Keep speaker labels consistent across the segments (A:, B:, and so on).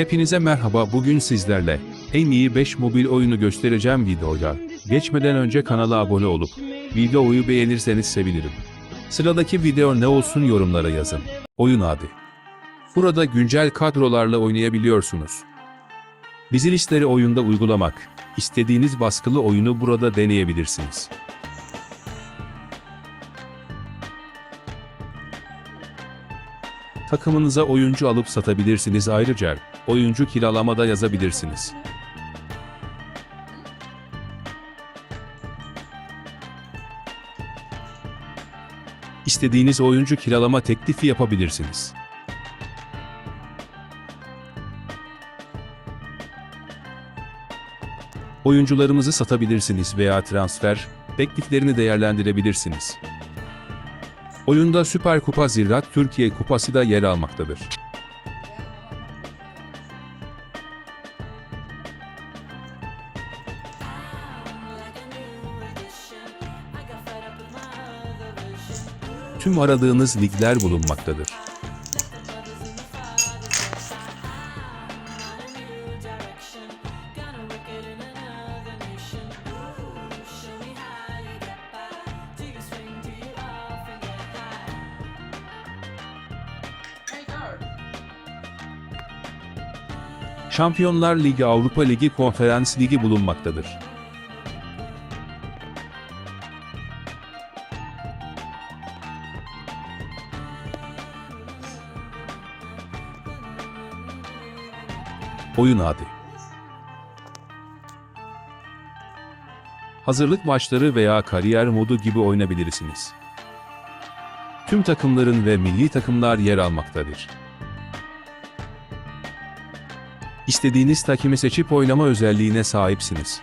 A: Hepinize merhaba bugün sizlerle en iyi 5 mobil oyunu göstereceğim videoya. Geçmeden önce kanala abone olup videoyu beğenirseniz sevinirim. Sıradaki video ne olsun yorumlara yazın. Oyun adı. Burada güncel kadrolarla oynayabiliyorsunuz. Dizilişleri oyunda uygulamak, istediğiniz baskılı oyunu burada deneyebilirsiniz. Takımınıza oyuncu alıp satabilirsiniz ayrıca oyuncu kiralamada yazabilirsiniz. İstediğiniz oyuncu kiralama teklifi yapabilirsiniz. Oyuncularımızı satabilirsiniz veya transfer tekliflerini değerlendirebilirsiniz. Oyunda Süper Kupa Ziraat Türkiye Kupası da yer almaktadır. Tüm aradığınız ligler bulunmaktadır. Şampiyonlar Ligi Avrupa Ligi Konferans Ligi bulunmaktadır. Oyun adı. Hazırlık maçları veya kariyer modu gibi oynayabilirsiniz. Tüm takımların ve milli takımlar yer almaktadır. İstediğiniz takımı seçip oynama özelliğine sahipsiniz.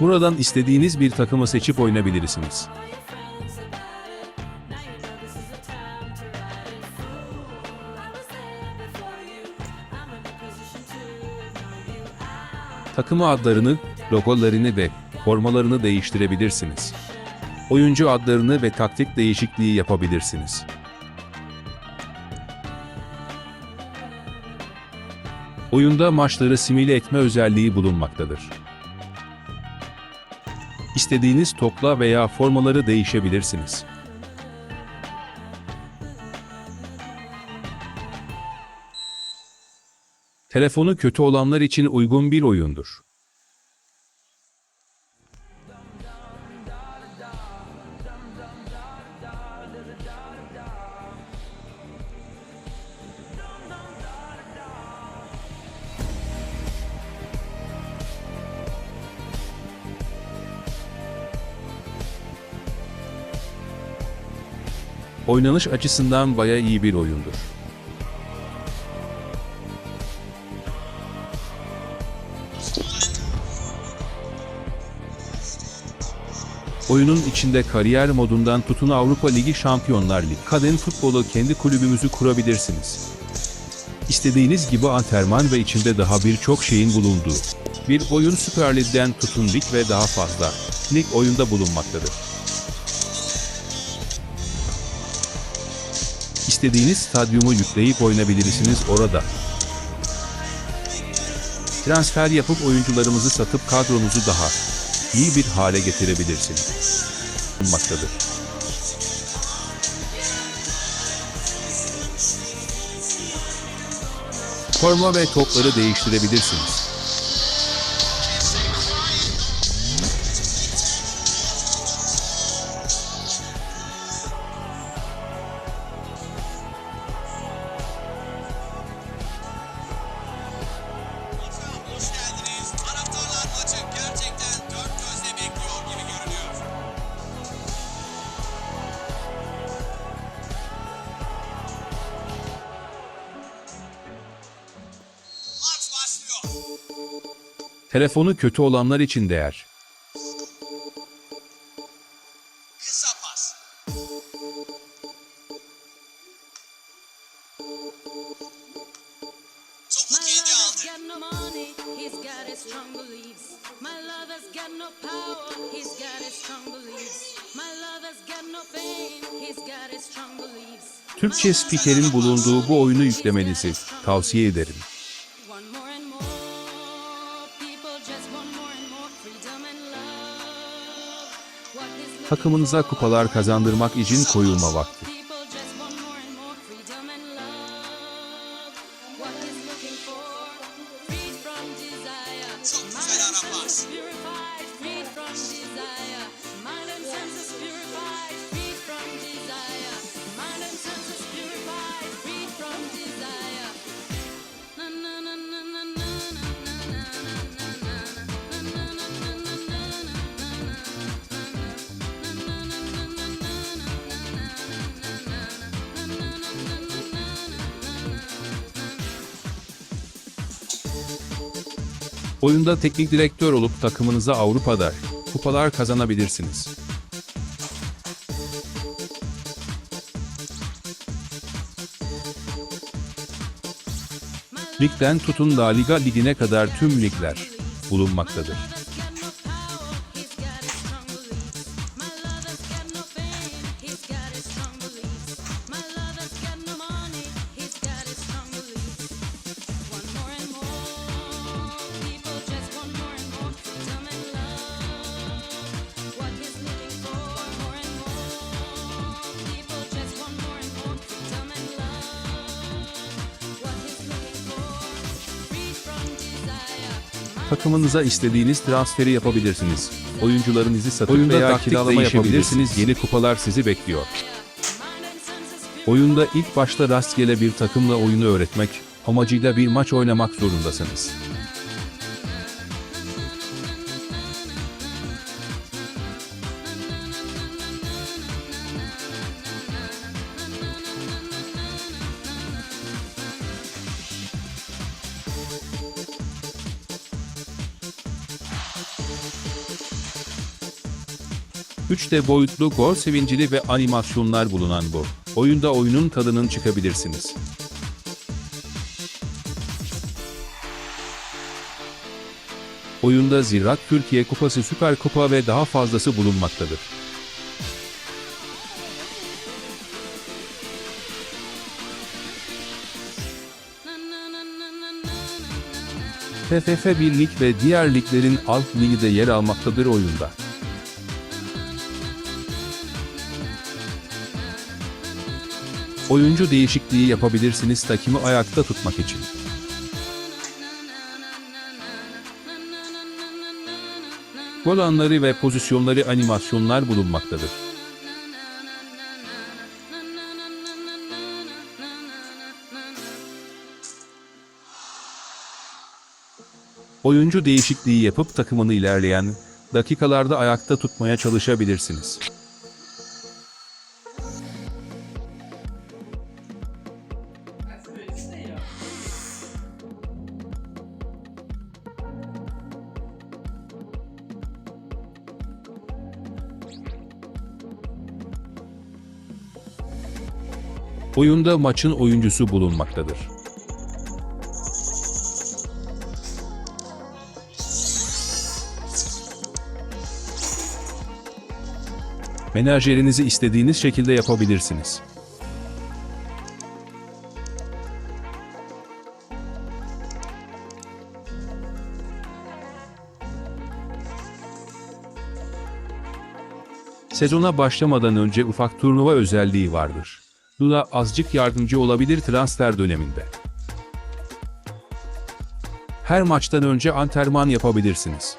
A: Buradan istediğiniz bir takımı seçip oynayabilirsiniz. Takımı adlarını, logolarını ve formalarını değiştirebilirsiniz. Oyuncu adlarını ve taktik değişikliği yapabilirsiniz. Oyunda maçları simüle etme özelliği bulunmaktadır. İstediğiniz topla veya formaları değişebilirsiniz. Telefonu kötü olanlar için uygun bir oyundur. Oynanış açısından baya iyi bir oyundur. Oyunun içinde kariyer modundan tutun Avrupa Ligi Şampiyonlar Ligi kadın futbolu kendi kulübümüzü kurabilirsiniz. İstediğiniz gibi antrenman ve içinde daha birçok şeyin bulunduğu bir oyun Süper Lig'den tutun lig ve daha fazla lig oyunda bulunmaktadır. İstediğiniz stadyumu yükleyip oynayabilirsiniz orada. Transfer yapıp oyuncularımızı satıp kadronuzu daha iyi bir hale getirebilirsiniz. Bulunmaktadır. Forma ve topları değiştirebilirsiniz. Telefonu kötü olanlar için değer. Türkçe spikerin bulunduğu bu oyunu yüklemenizi tavsiye ederim. Takımınıza kupalar kazandırmak için koyulma vakti. Oyunda teknik direktör olup takımınıza Avrupa'da kupalar kazanabilirsiniz. Ligden tutun La Liga ligine kadar tüm ligler bulunmaktadır. Takımınıza istediğiniz transferi yapabilirsiniz. Oyuncularınızı satıp
B: Oyunda
A: veya kiralama yapabilirsiniz. Yeni kupalar sizi bekliyor. Oyunda ilk başta rastgele bir takımla oyunu öğretmek amacıyla bir maç oynamak zorundasınız. Üç de boyutlu gol sevincili ve animasyonlar bulunan bu. Oyunda oyunun tadının çıkabilirsiniz. Oyunda Ziraat Türkiye Kupası Süper Kupa ve daha fazlası bulunmaktadır. TFF 1 lig ve diğer liglerin alt ligi de yer almaktadır oyunda. Oyuncu değişikliği yapabilirsiniz takımı ayakta tutmak için. Gol anları ve pozisyonları animasyonlar bulunmaktadır. Oyuncu değişikliği yapıp takımını ilerleyen dakikalarda ayakta tutmaya çalışabilirsiniz. Oyunda maçın oyuncusu bulunmaktadır. Menajerinizi istediğiniz şekilde yapabilirsiniz. Sezona başlamadan önce ufak turnuva özelliği vardır. Lula azıcık yardımcı olabilir transfer döneminde. Her maçtan önce antrenman yapabilirsiniz.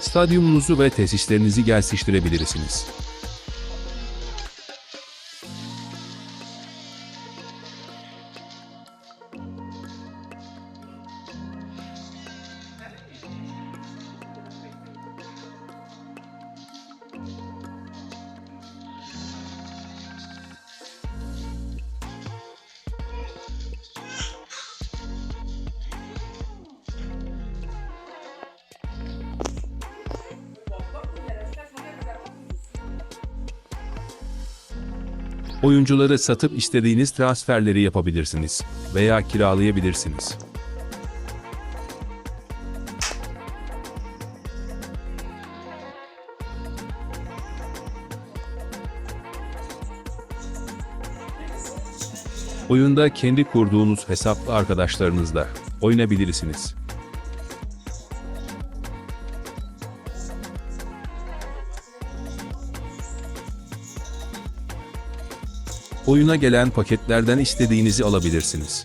A: Stadyumunuzu ve tesislerinizi geliştirebilirsiniz. Oyuncuları satıp istediğiniz transferleri yapabilirsiniz veya kiralayabilirsiniz. Oyunda kendi kurduğunuz hesaplı arkadaşlarınızla oynayabilirsiniz. Oyuna gelen paketlerden istediğinizi alabilirsiniz.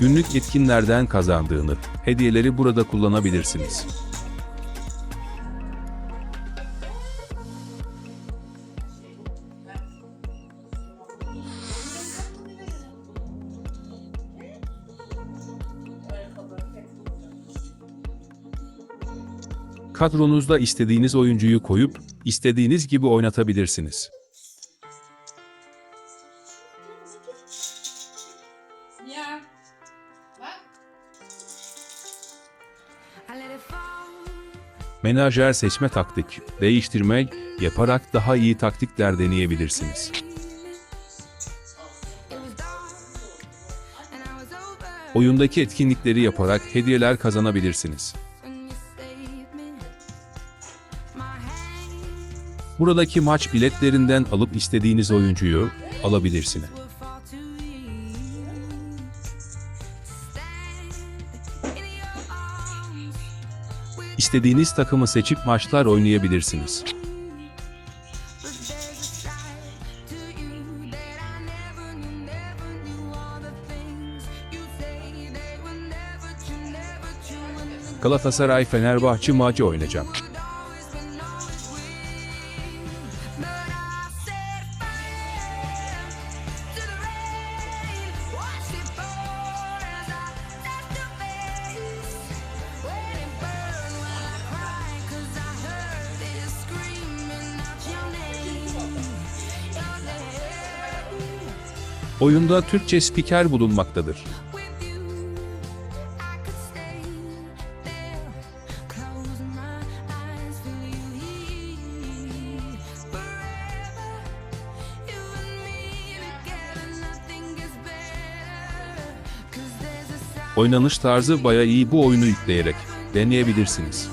A: Günlük etkinlerden kazandığını, hediyeleri burada kullanabilirsiniz. Kadronuzda istediğiniz oyuncuyu koyup istediğiniz gibi oynatabilirsiniz. Menajer seçme taktik, değiştirme yaparak daha iyi taktikler deneyebilirsiniz. Oyundaki etkinlikleri yaparak hediyeler kazanabilirsiniz. Buradaki maç biletlerinden alıp istediğiniz oyuncuyu alabilirsiniz. İstediğiniz takımı seçip maçlar oynayabilirsiniz.
B: But there's a side 'Cause there's a side
A: Oynanış tarzı baya iyi bu oyunu yükleyerek deneyebilirsiniz.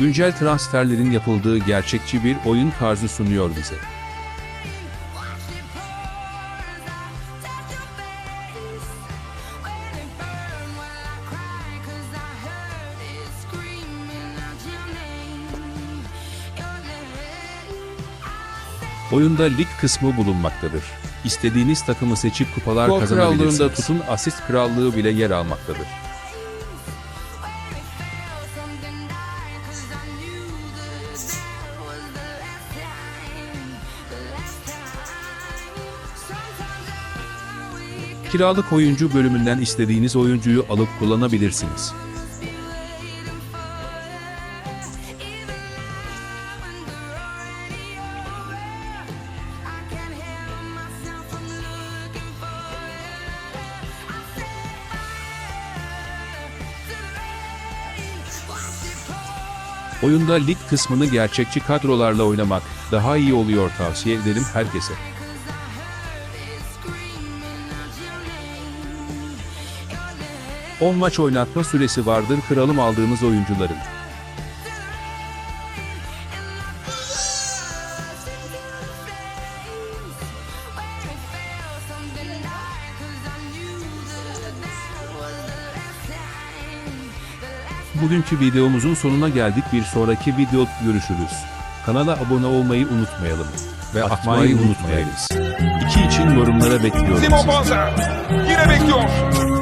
A: Güncel transferlerin yapıldığı gerçekçi bir oyun tarzı sunuyor bize. Oyunda lig kısmı bulunmaktadır. İstediğiniz takımı seçip kupalar
C: Gol
A: kazanabilirsiniz.
C: krallığında
A: tutun asist krallığı bile yer almaktadır. Kiralık oyuncu bölümünden istediğiniz oyuncuyu alıp kullanabilirsiniz. Oyunda lig kısmını gerçekçi kadrolarla oynamak daha iyi oluyor tavsiye ederim herkese. 10 maç oynatma süresi vardır kralım aldığımız oyuncuların. Bugünkü videomuzun sonuna geldik. Bir sonraki video görüşürüz. Kanala abone olmayı unutmayalım. Ve atmayı unutmayınız. İki için yorumlara bekliyorum.
C: Simon Banza yine bekliyor.